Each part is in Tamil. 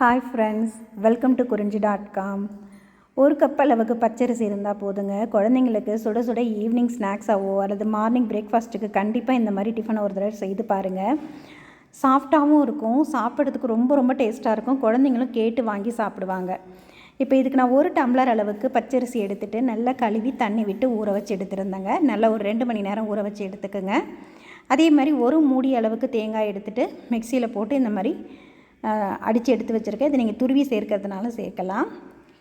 Hi friends welcome to Kurinji dot com ஒரு கப் அளவுக்கு பச்சரிசி இருந்தால் போதுங்க. குழந்தைங்களுக்கு சுட சுட ஈவினிங் ஸ்நாக்ஸாகவோ அல்லது மார்னிங் பிரேக்ஃபாஸ்ட்டுக்கு கண்டிப்பாக இந்த மாதிரி டிஃபனை ஒரு தடவை செய்து பாருங்கள் சாஃப்டாகவும் இருக்கும். சாப்பிட்றதுக்கு ரொம்ப ரொம்ப டேஸ்ட்டாக இருக்கும். குழந்தைங்களும் கேட்டு வாங்கி சாப்பிடுவாங்க. இப்போ இதுக்கு நான் ஒரு டம்ளர் அளவுக்கு பச்சரிசி எடுத்துகிட்டு நல்லா கழுவி தண்ணி விட்டு ஊற வச்சு எடுத்துருந்தேங்க. நல்லா ஒரு ரெண்டு மணி நேரம் ஊற வச்சு எடுத்துக்கோங்க. அதே மாதிரி ஒரு மூடி அளவுக்கு தேங்காய் எடுத்துகிட்டு மிக்சியில் போட்டு இந்த மாதிரி அடித்து எடுத்து வச்சுருக்கேன். இதை நீங்கள் துருவி சேர்க்கறதுனால சேர்க்கலாம்.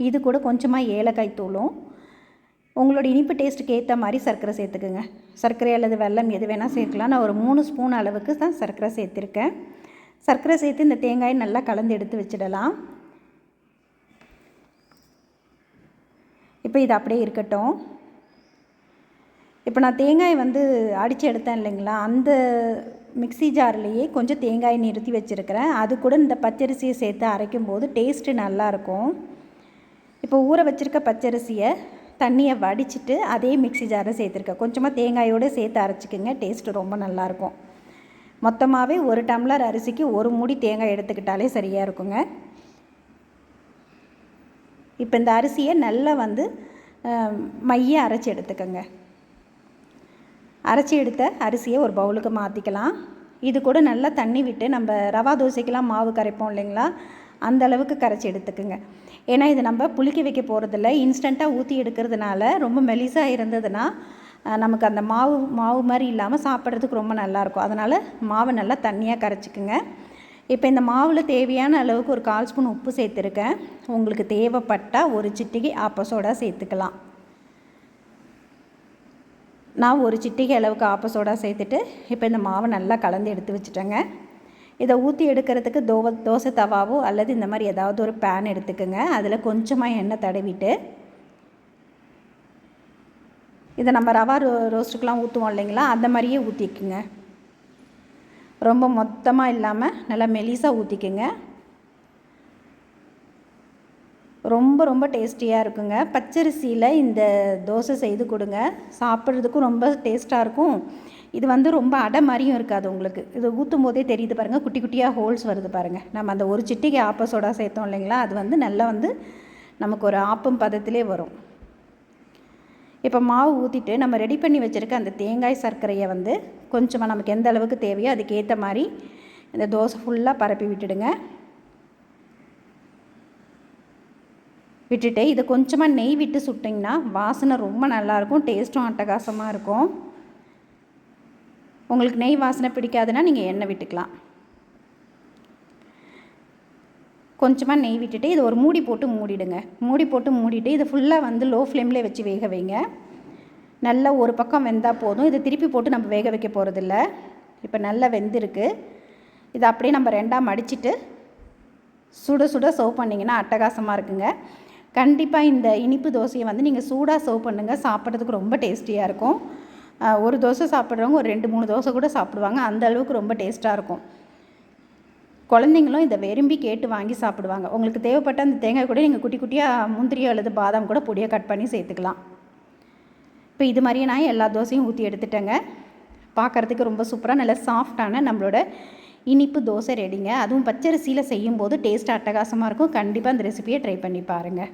இது கூட கொஞ்சமாக ஏலக்காய் தூளும். உங்களோட இனிப்பு டேஸ்ட்டுக்கு ஏற்ற மாதிரி சர்க்கரை சேர்த்துக்குங்க. சர்க்கரை அல்லது வெல்லம் எது வேணால் சேர்க்கலாம். நான் ஒரு மூணு ஸ்பூன் அளவுக்கு தான் சர்க்கரை சேர்த்துருக்கேன். சர்க்கரை சேர்த்து இந்த தேங்காயை நல்லா கலந்து எடுத்து வச்சிடலாம். இப்போ இது அப்படியே இருக்கட்டும். இப்போ நான் தேங்காய் வந்து அடித்து எடுத்தேன் இல்லைங்களா அந்த மிக்ஸி ஜார்லேயே கொஞ்சம் தேங்காய் நிறுத்தி வச்சுருக்கிறேன். அது கூட இந்த பச்சரிசியை சேர்த்து அரைக்கும் போது டேஸ்ட்டு நல்லாயிருக்கும். இப்போ ஊற வச்சுருக்க பச்சரிசியை தண்ணியை வடிச்சிட்டு அதே மிக்ஸி ஜாரை சேர்த்துருக்கேன் கொஞ்சமாக தேங்காயோடு சேர்த்து அரைச்சிக்கோங்க டேஸ்ட்டு ரொம்ப நல்லாயிருக்கும். மொத்தமாகவே ஒரு டம்ளர் அரிசிக்கு ஒரு மூடி தேங்காய் எடுத்துக்கிட்டாலே சரியாக இருக்குங்க. இப்போ இந்த அரிசியை நல்லா வந்து மைய அரைச்சி எடுத்துக்கோங்க. அரைச்சி எடுத்த அரிசியை ஒரு பவுலுக்கு மாற்றிக்கலாம் இது கூட நல்லா தண்ணி விட்டு நம்ம ரவா தோசைக்கெலாம் மாவு கரைப்போம் இல்லைங்களா? அந்த அளவுக்கு கரைச்சி எடுத்துக்குங்க. ஏன்னா இது நம்ம புளிக்க வைக்க போகிறதில்ல இன்ஸ்டண்ட்டாக ஊற்றி எடுக்கிறதுனால ரொம்ப மெலிசாக இருந்ததுன்னா நமக்கு அந்த மாவு மாவு மாதிரி இல்லாமல் சாப்பிட்றதுக்கு ரொம்ப நல்லாயிருக்கும். அதனால் மாவை நல்லா தண்ணியாக கரைச்சிக்குங்க. இப்போ இந்த மாவில் தேவையான அளவுக்கு ஒரு கால் ஸ்பூன் உப்பு சேர்த்துருக்கேன். உங்களுக்கு தேவைப்பட்டால் ஒரு சிட்டிகை ஆப்ப சோடா சேர்த்துக்கலாம். நான் ஒரு சிட்டிகை அளவுக்கு ஆப்பசோடா சேர்த்துட்டு இப்போ இந்த மாவை நல்லா கலந்து எடுத்து வச்சுட்டேங்க. இதை ஊற்றி எடுக்கிறதுக்கு தோ தோசை தவாவோ அல்லது இந்த மாதிரி ஏதாவது ஒரு பேன் எடுத்துக்கோங்க. அதில் கொஞ்சமாக எண்ணெய் தடவிட்டு இதை நம்ம ரவா ரோ ரோஸ்ட்டுக்கெலாம் ஊற்றுவோம் இல்லைங்களா? அந்த மாதிரியே ஊற்றிக்குங்க ரொம்ப மொத்தமாக இல்லாமல் நல்லா மெலிசாக ஊற்றிக்குங்க ரொம்ப ரொம்ப டேஸ்டியாக இருக்குங்க. பச்சரிசியில் இந்த தோசை செய்து கொடுங்க. சாப்பிட்றதுக்கும் ரொம்ப டேஸ்ட்டாக இருக்கும். இது வந்து ரொம்ப அடை மாதிரியும் இருக்காது உங்களுக்கு. இது ஊற்றும் போதே தெரியுது பாருங்கள் குட்டி குட்டியாக ஹோல்ஸ் வருது பாருங்கள் நம்ம அந்த ஒரு சிட்டிக்கு ஆப்ப சோடா சேர்த்தோம் இல்லைங்களா? அது வந்து நல்லா வந்து நமக்கு ஒரு ஆப்பம் பதத்திலே வரும். இப்போ மாவு ஊற்றிட்டு நம்ம ரெடி பண்ணி வச்சுருக்க அந்த தேங்காய் சர்க்கரையை வந்து கொஞ்சமாக நமக்கு எந்த அளவுக்கு தேவையோ அதுக்கேற்ற மாதிரி இந்த தோசை ஃபுல்லாக பரப்பி விட்டுடுங்க. விட்டுட்டு இதை கொஞ்சமாக நெய் விட்டு சுட்டிங்கன்னா வாசனை ரொம்ப நல்லாயிருக்கும் டேஸ்ட்டும் அட்டகாசமாக இருக்கும். உங்களுக்கு நெய் வாசனை பிடிக்காதுன்னா நீங்கள் எண்ணெய் விட்டுக்கலாம். கொஞ்சமாக நெய் விட்டுட்டு இதை ஒரு மூடி போட்டு மூடிடுங்க. மூடி போட்டு மூடிட்டு இதை ஃபுல்லாக வந்து லோ ஃப்ளேம்லேயே வச்சு வேக வைங்க. நல்லா ஒரு பக்கம் வெந்தால் போதும். இதை திருப்பி போட்டு நம்ம வேக வைக்க போகிறதில்ல இப்போ நல்லா வெந்திருக்கு. இதை அப்படியே நம்ம ரெண்டாக மடிச்சுட்டு சுட சுட சர்வ் பண்ணிங்கன்னா அட்டகாசமாக இருக்குங்க. கண்டிப்பாக இந்த இனிப்பு தோசையை வந்து நீங்கள் சூடாக சர்வ் பண்ணுங்கள் சாப்பிட்றதுக்கு ரொம்ப டேஸ்டியாக இருக்கும். ஒரு தோசை சாப்பிட்றவங்க ஒரு ரெண்டு மூணு தோசை கூட சாப்பிடுவாங்க. அந்த அளவுக்கு ரொம்ப டேஸ்ட்டாக இருக்கும். குழந்தைங்களும் இதை விரும்பி கேட்டு வாங்கி சாப்பிடுவாங்க. உங்களுக்கு தேவைப்பட்ட அந்த தேங்காய் கூட நீங்கள் குட்டி குட்டியாக முந்திரியோ அல்லது பாதாம் கூட பொடியாக கட் பண்ணி சேர்த்துக்கலாம். இப்போ இது மாதிரியே நான் எல்லா தோசையும் ஊற்றி எடுத்துட்டேங்க. பார்க்குறதுக்கு ரொம்ப சூப்பராக நல்ல சாஃப்டான நம்மளோட இனிப்பு தோசை ரெடிங்க. அதுவும் பச்சரிசியில் செய்யும்போது டேஸ்ட் அட்டகாசமாக இருக்கும். கண்டிப்பாக அந்த ரெசிபியை ட்ரை பண்ணி பாருங்கள்